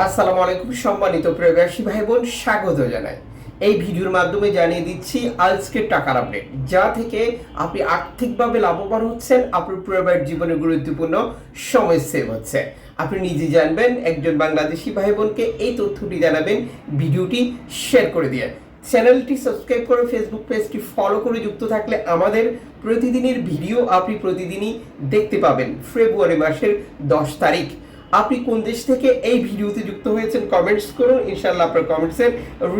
আসসালামু আলাইকুম সম্মানিত প্রবাসী ভাই বোন স্বাগত জানাই। এই ভিডিওর মাধ্যমে জানিয়ে দিচ্ছি আজকের টাকার আপডেট। যা থেকে আপনি আর্থিকভাবে লাভবান হচ্ছেন, আপনার পরিবার জীবনে গুরুত্বপূর্ণ সময় সেভ হচ্ছে। আপনি নিজে জানবেন, একজন বাংলাদেশি ভাই বোনকে এই তথ্যটি জানাবেন, ভিডিওটি শেয়ার করে দিয়ে। চ্যানেলটি সাবস্ক্রাইব করে ফেসবুক পেজটি ফলো করে যুক্ত থাকলে আমাদের প্রতিদিনের ভিডিও আপনি প্রতিদিনই দেখতে পাবেন, ফেব্রুয়ারি মাসের দশ তারিখ। আপনি কোন দেশ থেকে এই ভিডিওতে যুক্ত হয়েছেন কমেন্টস করুন ইনশাল্লাহ আপনার কমেন্টসের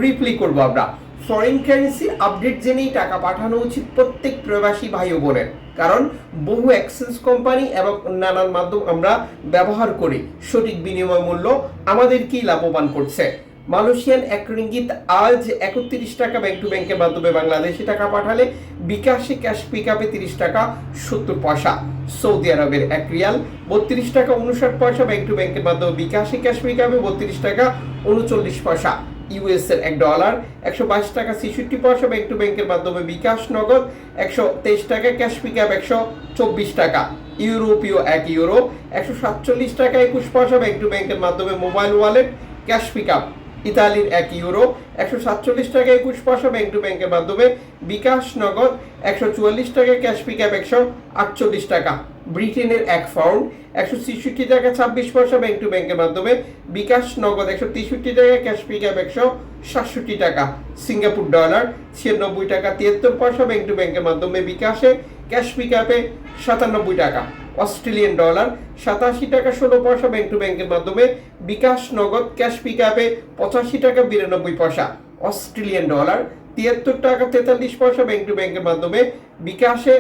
রিপ্লাই করব আমরা। ফরেন কারেন্সি আপডেট জেনেই টাকা পাঠানো উচিত প্রত্যেক প্রবাসী ভাই ও বোনের। কারণ বহু এক্সচেঞ্জ কোম্পানি এবং নানান মাধ্যম আমরা ব্যবহার করি। সঠিক বিনিময় মূল্য আমাদেরকেই লাভবান করছে। মালয়েশিয়ান এক রিঙ্গিত আজ একত্রিশ টাকা ব্যাংক টু ব্যাংকের মাধ্যমে বাংলাদেশি টাকা পাঠালে বিকাশে ক্যাশ পিক আপে তিরিশ টাকা, সত্তর পয়সা। সৌদি আরবের এক রিয়াল, বত্রিশ টাকা, উনষাট পয়সা ব্যাংক টু ব্যাংকের মাধ্যমে বিকাশে ক্যাশ পিক আপে বত্রিশ টাকা, উনচল্লিশ পয়সা। ইউএস এর এক ডলার একশো বাইশ টাকা, ছেষট্টি পয়সা ব্যাংক টু ব্যাংকের মাধ্যমে বিকাশ নগদ, একশো তেইশ টাকা ক্যাশ পিক আপ একশো চব্বিশ টাকা। ইউরোপীয় এক ইউরো একশো সাতচল্লিশ টাকা, একুশ পয়সা ব্যাংক টু ব্যাংকের মাধ্যমে mobile wallet cash pick up ইতালির এক ইউরো, একশো সাতচল্লিশ টাকা একুশ পয়সা ব্যাংক টু ব্যাংকের মাধ্যমে, বিকাশ নগদ, একশো চুয়াল্লিশ টাকা ক্যাশ পিক আপ একশো আটচল্লিশ টাকা। ব্রিটেনের এক পাউন্ড একশো ছেষট্টি টাকা ছাব্বিশ পয়সা ব্যাংক টু ব্যাংকের মাধ্যমে, বিকাশ নগদ, একশো তেষট্টি টাকা ক্যাশ পিক আপ একশো সাতষট্টি টাকা। সিঙ্গাপুর ডলার ছিয়ানব্বই টাকা তিয়াত্তর পয়সা ব্যাংক টু ব্যাংকের মাধ্যমে বিকাশে ক্যাশ পিক আপে সাতানব্বই টাকা। অস্ট্রেলিয়ান ডলার, সাতাশি টাকা ষোলো পয়সা ব্যাংক টু ব্যাংকের মাধ্যমে, বিকাশ নগদ ক্যাশ পিক আপে পঁচাশি টাকা বিরানব্বই পয়সা। অস্ট্রেলিয়ান ডলার, তিয়াত্তর টাকা তেতাল্লিশ পয়সা ব্যাংক টু ব্যাংকের মাধ্যমে, বিকাশে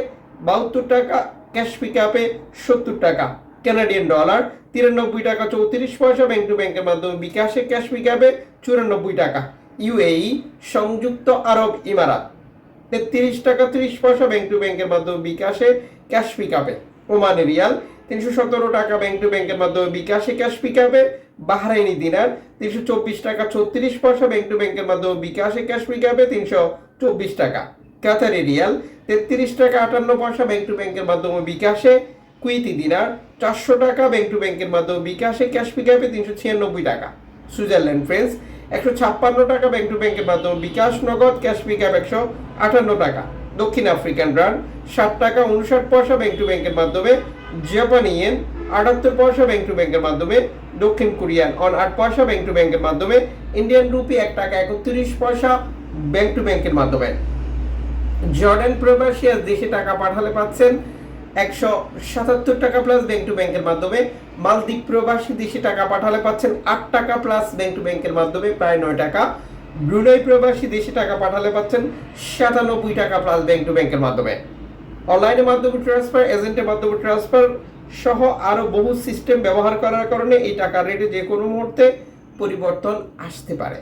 বাহাত্তর টাকা ক্যাশ পিক আপে সত্তর টাকা। কানাডিয়ান ডলার তিরানব্বই টাকা চৌত্রিশ পয়সা ব্যাংক টু ব্যাংকের মাধ্যমে, বিকাশে ক্যাশ পিক আপে চুরানব্বই টাকা। ইউএই সংযুক্ত আরব ইমারাত, তেত্রিশ টাকা ত্রিশ পয়সা ব্যাংক টু ব্যাংকের মাধ্যমে, বিকাশে ক্যাশ পিক আপে ওমানে রিয়াল, তিনশো সতেরো টাকা ব্যাংক টু ব্যাংকের মাধ্যমে বিকাশে ক্যাশ পিক বাহরাইনি দিনার, তিনশো চব্বিশ টাকা ছত্রিশ পয়সা ব্যাংক টু ব্যাংকের মাধ্যমে বিকাশে ক্যাশ পিক আপে তিনশো চব্বিশ টাকা। কাতারি রিয়াল, তেত্রিশ টাকা আটান্ন পয়সা ব্যাংক টু ব্যাংকের মাধ্যমে বিকাশে, কুইতি দিনার, চারশো টাকা ব্যাংক টু ব্যাংকের মাধ্যমে বিকাশে ক্যাশ পিক আপে তিনশো ছিয়ানব্বই টাকা। সুইজারল্যান্ড, ফ্রেন্স, একশো ছাপ্পান্ন টাকা ব্যাংক টু ব্যাংকের মাধ্যমে বিকাশ নগদ ক্যাশ পিক আপ একশো আটান্ন টাকা। দক্ষিণ আফ্রিকান রান সাত টাকা উনষাট পয়সা ব্যাংক টু ব্যাংকের মাধ্যমে জাপানি ইয়েন আটাত্তর পয়সা ব্যাংক টু ব্যাংকের মাধ্যমে, দক্ষিণ কোরিয়ান অন আট পয়সা ব্যাংক টু ব্যাংকের মাধ্যমে ইন্ডিয়ান রুপি এক টাকা একত্রিশ পয়সা ব্যাংক টু ব্যাংকের মাধ্যমে। জর্ডান প্রবাসী আজ দেশে টাকা পাঠালে পাচ্ছেন একশো সাতাত্তর টাকা প্লাস ব্যাংক টু ব্যাংকের মাধ্যমে। মালদ্বীপ প্রবাসী দেশে টাকা পাঠালে পাচ্ছেন আট টাকা প্লাস ব্যাংক টু ব্যাংকের মাধ্যমে, প্রায় নয় টাকা। ব্রুনাই প্রবাসী দেশে টাকা পাঠালে পাচ্ছেন সাতানব্বই টাকা প্লাস ব্যাংক টু ব্যাংকের মাধ্যমে। অনলাইনের মাধ্যমে ট্রান্সফার এজেন্টের মাধ্যমে ট্রান্সফার সহ আরও বহু সিস্টেম ব্যবহার করার কারণে এই টাকার রেটে যে কোনো মুহূর্তে পরিবর্তন আসতে পারে।